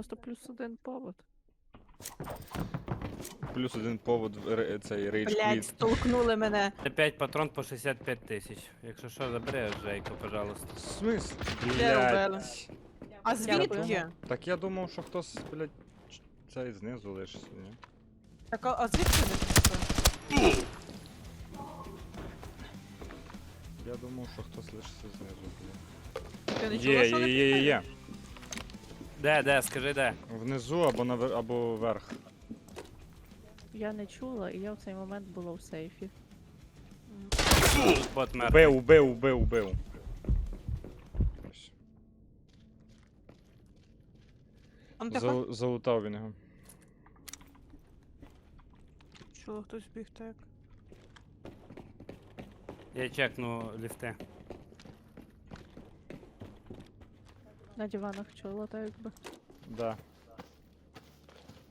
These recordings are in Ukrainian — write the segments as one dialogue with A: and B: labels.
A: Просто плюс один повод.
B: Плюс один повод в ре- цей рейдж
C: Блять,
B: квіт.
C: столкнули мене.
D: 5 патрон по 65 тисяч. Якщо що, забери Жейко, пожалуйста.
B: Смисл?
C: Де?
B: Блять.
C: А звідки?
B: Так я думав, що хтось, блять, цей знизу лишиться, ні?
C: Так, а а звідки ви пішли?
B: Я думав, що хтось лишиться знизу, блять.
C: Ти не
B: Є,
C: що
B: є,
C: вони
B: є, є, є.
D: Де, де, скажи де.
B: Внизу або навер... або вверх.
A: Я не чула, і я в цей момент була в сейфі.
D: Бот мертвий.
B: Убив, убив, убив, убив. Ось.
C: А тихо.
B: Зал- Залутав він його.
C: Чула, хтось біг так.
D: Я чекну ліфти.
A: На диванах чула, так якби.
B: Да,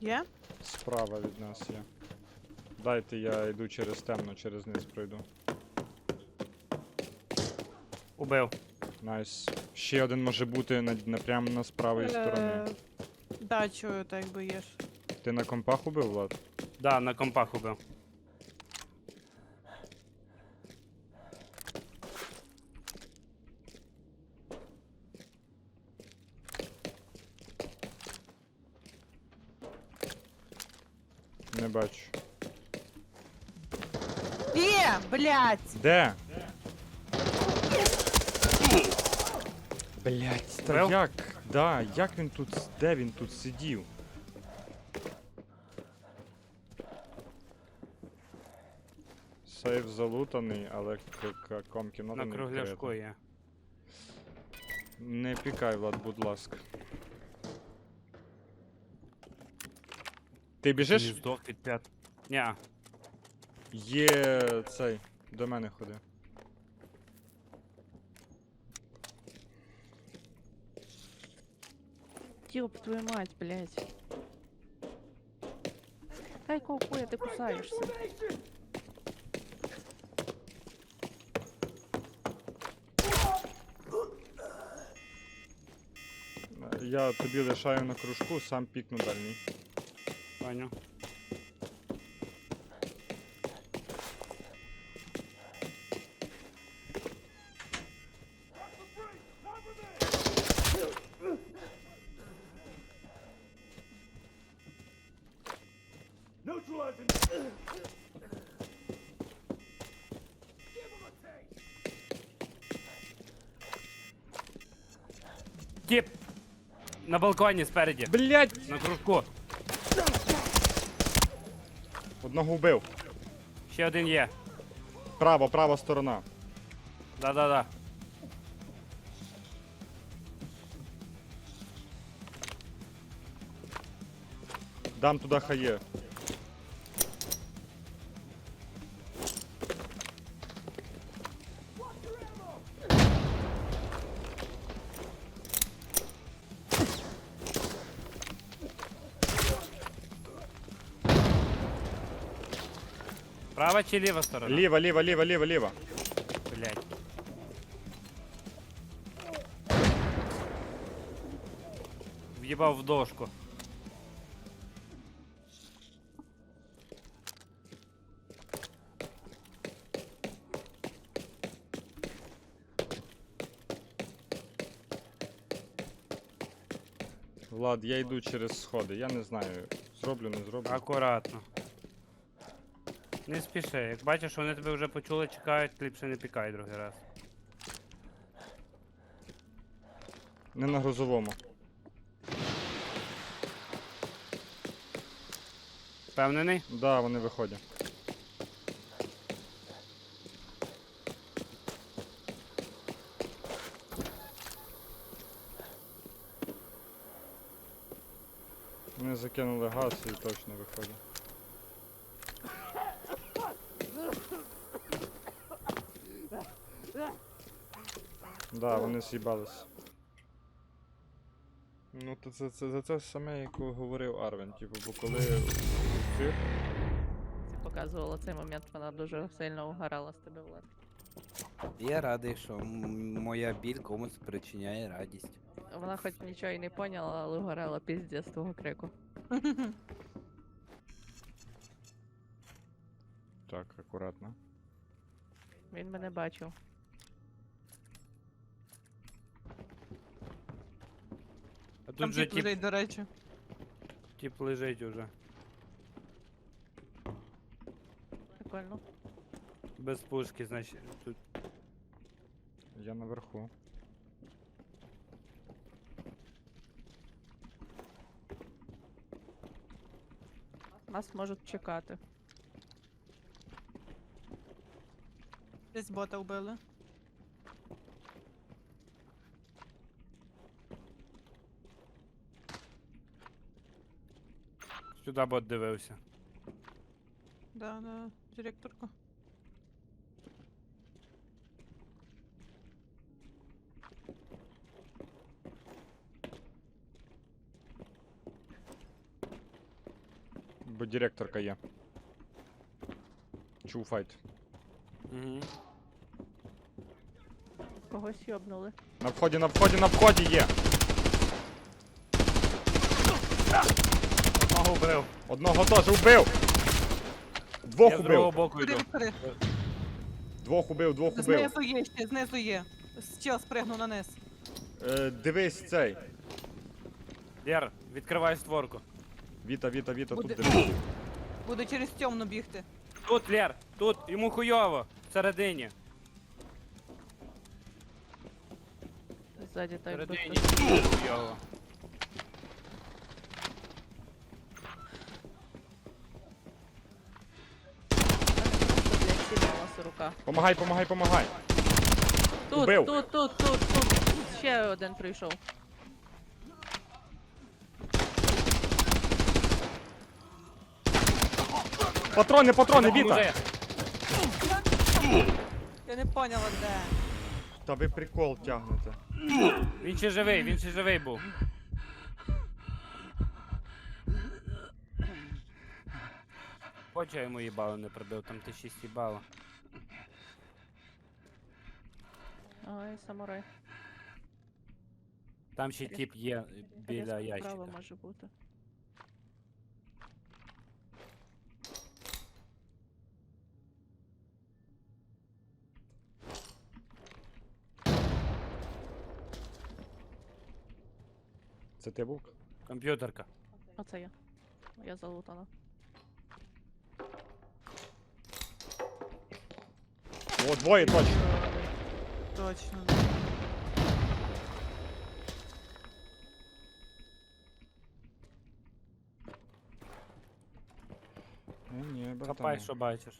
C: Є?
B: справа від нас є. Дайте я йду через темно, через низ пройду.
D: Убив.
B: Найс. Ще один може бути на, на прямо на з правої сторони.
C: Е, Да, чую, так якби є. ж.
B: Ти на компах убив, Влад?
D: Да, на компах убив.
B: Не бачу.
C: Є, блять!
B: Де? Блять, та
D: Вбив?
B: як? Да, як він тут. с- Де він тут сидів? Сейф залутаний, але к- к- комкінота
D: На
B: не
D: кругляшку є.
B: Не пікай, Влад, будь ласка. Ти
D: Не здох від п'ят. Ня.
B: Є цей. До мене ходи.
A: Ёб твою мать, блядь. Та якого хуя ти кусаєшся?
B: Е, Я тобі лишаю на кружку, сам пікну дальній.
D: Паню. Тіп! На балконі спереді.
B: Блять!
D: На кружку.
B: Одного вбив.
D: Ще один є.
B: Право, права сторона.
D: Да-да-да.
B: Дам туди хає.
D: Права чи ліва сторона?
B: Ліва, ліва, ліва, ліва, ліва.
D: Блять. В'їбав в дошку.
B: Влад, я йду через сходи. Я не знаю. Зроблю, не зроблю.
D: Акуратно. Не спіши. Як бачиш, вони тебе вже почули, чекають, ліпше не пікай другий раз.
B: Не на грузовому.
D: Впевнений?
B: Да, вони виходять. Вони закинули газ і точно виходять. Да, вони з'їбались. Ну, то це, це, це, це саме, як говорив Арвен, типу, бо коли цир
A: Ти показувала цей момент, вона дуже сильно угорала з тебе, Влад.
E: Я радий, що м- моя біль комусь причиняє радість.
A: Вона хоч нічого і не поняла, але горела піздець з того крику.
B: Так, акуратно.
A: Він мене бачив.
D: А тут же
C: тип
D: тип,
C: лежить, до речі.
D: тип лежить уже.
A: Прикольно.
D: Без пушки, значить. Тут
B: Я наверху.
A: Нас можуть чекати.
C: Десь бота вбили.
D: Сюди бот дивився.
C: Да, да, директорка.
B: Бо директорка є. Чув файт.
D: Угу.
A: Когось йобнули.
B: На вході, на вході, на вході є!
D: Одного вбив.
B: Одного теж убив! Двох
D: Я з другого
B: убив!
D: боку йду.
B: Двох убив, двох убив.
C: Знизу є ще, знизу є. Чел спригнув на низ.
B: Е, дивись цей.
D: Лєр, відкривай створку.
B: Віта, Віта, Віта, тут
C: Буде-
B: дивись.
C: Буде через темну бігти.
D: Тут, Лєр, тут, йому хуйово. Всередині.
A: Ззаді так
D: Всередині хуйово.
A: блядь, сідалася.
B: Помагай, помагай, помагай.
A: Тут,
B: Убив.
A: тут, тут, тут, тут. Ще один прийшов.
B: Патрони, патрони. Віта!
C: Я не поняла, де.
B: Та ви прикол тягнете.
D: Він ще живий, він ще живий був. Хоч я йому їбало не прибив, там ти 6 їбало.
A: Ой, самурай.
D: Там ще тип є біля
A: Резко
D: ящика.
A: Право може бути.
B: Це ти був?
D: Комп'ютерка.
A: Оце я. Я залутана.
B: О, двоє точно.
C: Точно.
B: Е, ні, братан.
D: Копай, що бачиш.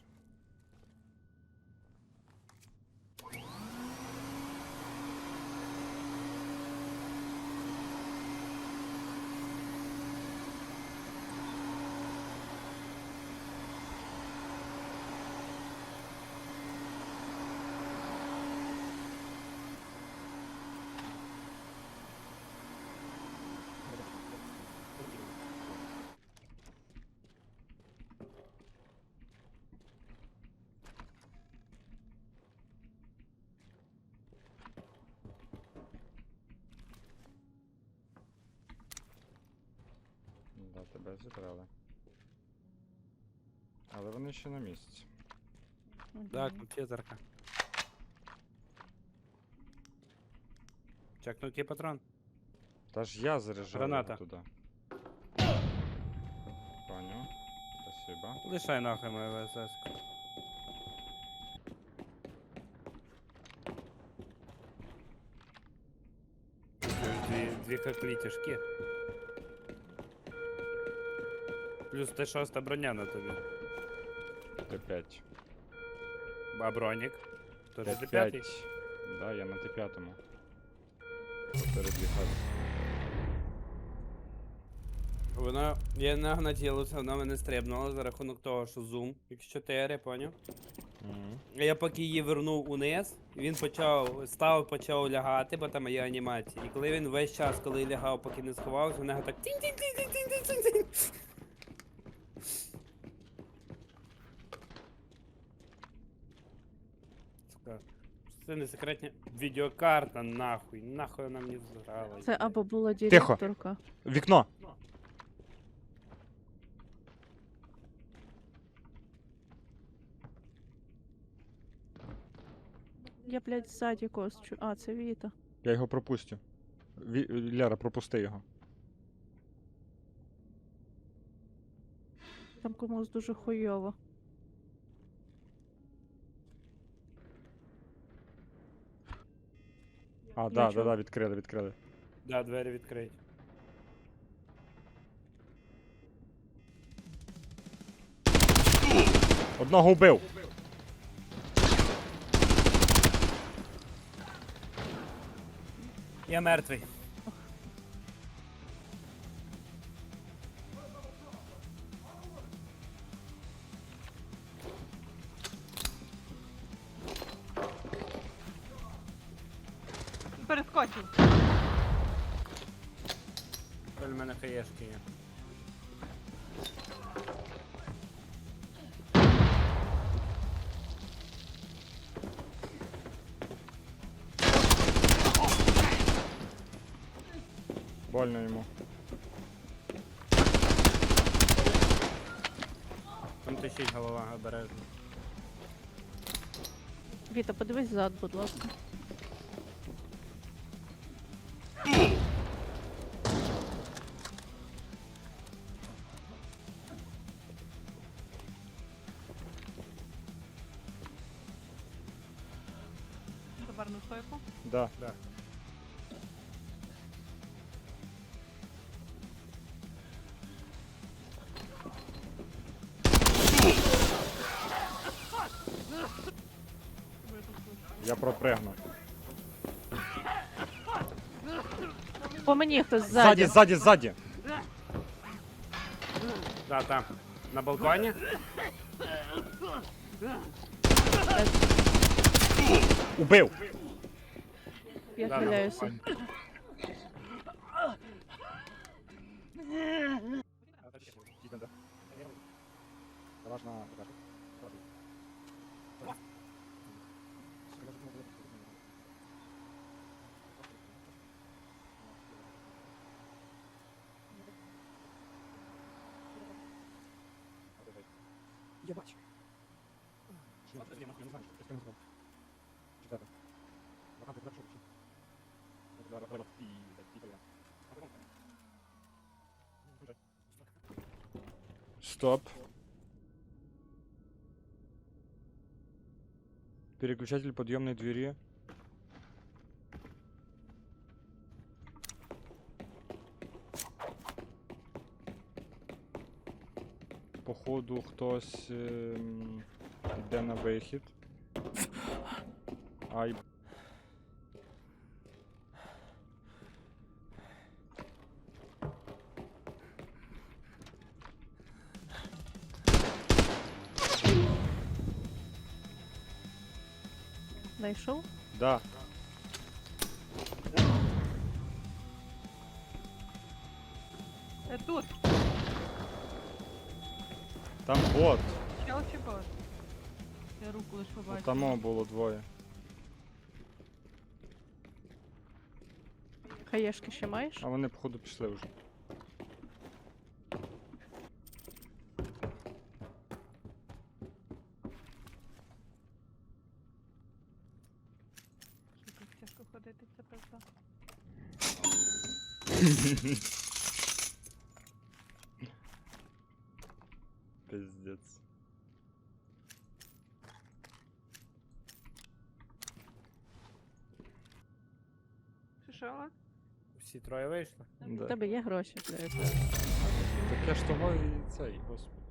B: Да, тебе зібрали. Але вони ще на місці.
D: Да,
A: Мгм.
D: комп'ютерка. Чекнув який патрон.
B: Та ж я заряджав
D: Граната.
B: його туди. Понял. Спасибо.
D: Лишай нахуй мою ВСС. Дві, дві коклітішки. Плюс Т6 броня на тобі.
B: Т5.
D: А бронік? Тож
B: Т5.
D: Т5.
B: Да, я на Т5. Перед ліхати.
D: Вона, я нагнатілося, вона мене стрибнула за рахунок того, що зум, X4, поняв? А Я поки її вернув униз, він почав, став, почав лягати, бо там є анімація. І коли він весь час, коли лягав, поки не сховався, в нього так тінь-тінь-тінь-тінь-тінь-тінь. Сука, Це не секретня відеокарта, нахуй. Нахуй вона мені зграла.
A: Це або була
B: Тихо.
A: директорка.
B: Вікно!
A: Я, блядь, ззаді когось чую. А, це Віта.
B: Я його пропустю. Ві... Ляра, пропусти його.
A: Там комусь дуже хуйово.
B: А, да, да, да, відкрили, відкрили.
D: Да, двері відкриті.
B: Одного вбив!
D: Я мертвий.
C: Перескочив.
D: У мене хаєшки є.
B: Больно йому.
D: Там тищить голова обережно.
A: Віта, подивись зад, будь ласка.
C: Товарну стойку.
B: Да.
D: Да.
B: Я пропригнув.
A: По мені хтось
B: Ззаді,
A: ззаді.
B: ззаді, ззаді!
D: Да, там. На балконі?
B: Убив!
A: Я
D: Да, на
A: хиляюся.
D: балконі.
B: Я бачу. Стоп. Переключатель подъемной двери. Походу хтось ем, йде на вихід. Ай.
A: Знайшов?
B: Да.
C: Е, тут.
B: Там бот.
C: Чел чи бот? Я руку лиш побачив.
B: Тамо було двоє.
A: Хаєшки ще маєш?
B: А вони, походу, пішли вже.
C: Тяжко пизда.
B: Пиздец.
C: Що?
D: Всі троє вийшли.
A: У
B: Да.
A: тебе є гроші, блядь.
B: Так я ж того і цей, господи.